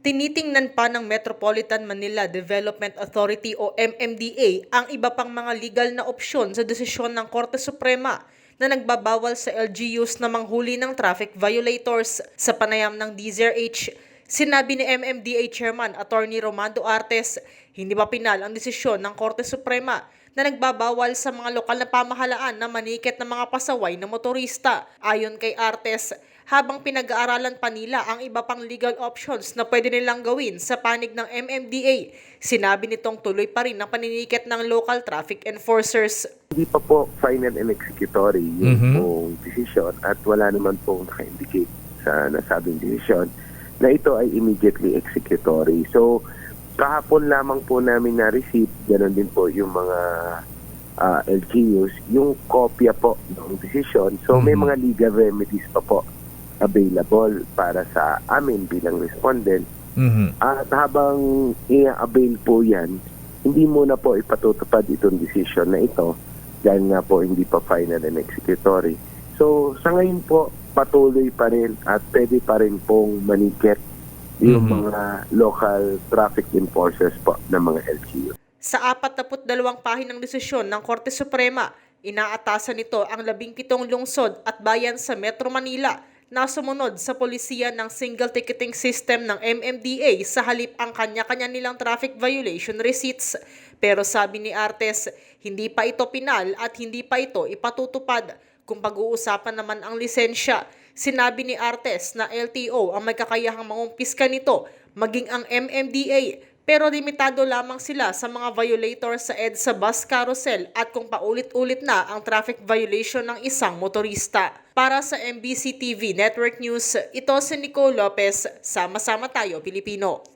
Tinitingnan pa ng Metropolitan Manila Development Authority o MMDA ang iba pang mga legal na opsyon sa desisyon ng Korte Suprema na nagbabawal sa LGUs na manghuli ng traffic violators sa panayam ng DZRH. Sinabi ni MMDA Chairman Attorney Romando Artes, hindi pa pinal ang desisyon ng Korte Suprema na nagbabawal sa mga lokal na pamahalaan na maniket ng mga pasaway na motorista. Ayon kay Artes, habang pinag-aaralan pa nila ang iba pang legal options na pwede nilang gawin sa panig ng MMDA, sinabi nitong tuloy pa rin ang paniniket ng local traffic enforcers. Hindi pa po final and executory yung pong decision at wala naman po naka-indicate sa nasabing decision na ito ay immediately executory. So, kahapon lamang po namin na-receive, ganun din po yung mga ah, LGUs, yung kopya po ng decision. So, may mga legal remedies pa po available para sa amin bilang respondent. Mhm. At habang i-avail po yan, hindi muna po ipatutupad itong decision na ito dahil nga po hindi pa final and executory. So sa ngayon po, patuloy pa rin at pwede pa rin pong maniket yung Mhm. mga local traffic enforcers po ng mga LGU. Sa 42 pahinang desisyon ng Korte Suprema, inaatasan nito ang 17 lungsod at bayan sa Metro Manila na sumunod sa polisiya ng single ticketing system ng MMDA sa halip ang kanya-kanya nilang traffic violation receipts. Pero sabi ni Artes, hindi pa ito pinal at hindi pa ito ipatutupad. Kung pag-uusapan naman ang lisensya, sinabi ni Artes na LTO ang may kakayahang mangumpiska nito, maging ang MMDA pero limitado lamang sila sa mga violator sa EDSA bus carousel at kung paulit-ulit na ang traffic violation ng isang motorista. Para sa MBC TV Network News, ito si Nicole Lopez. Sama-sama tayo, Pilipino.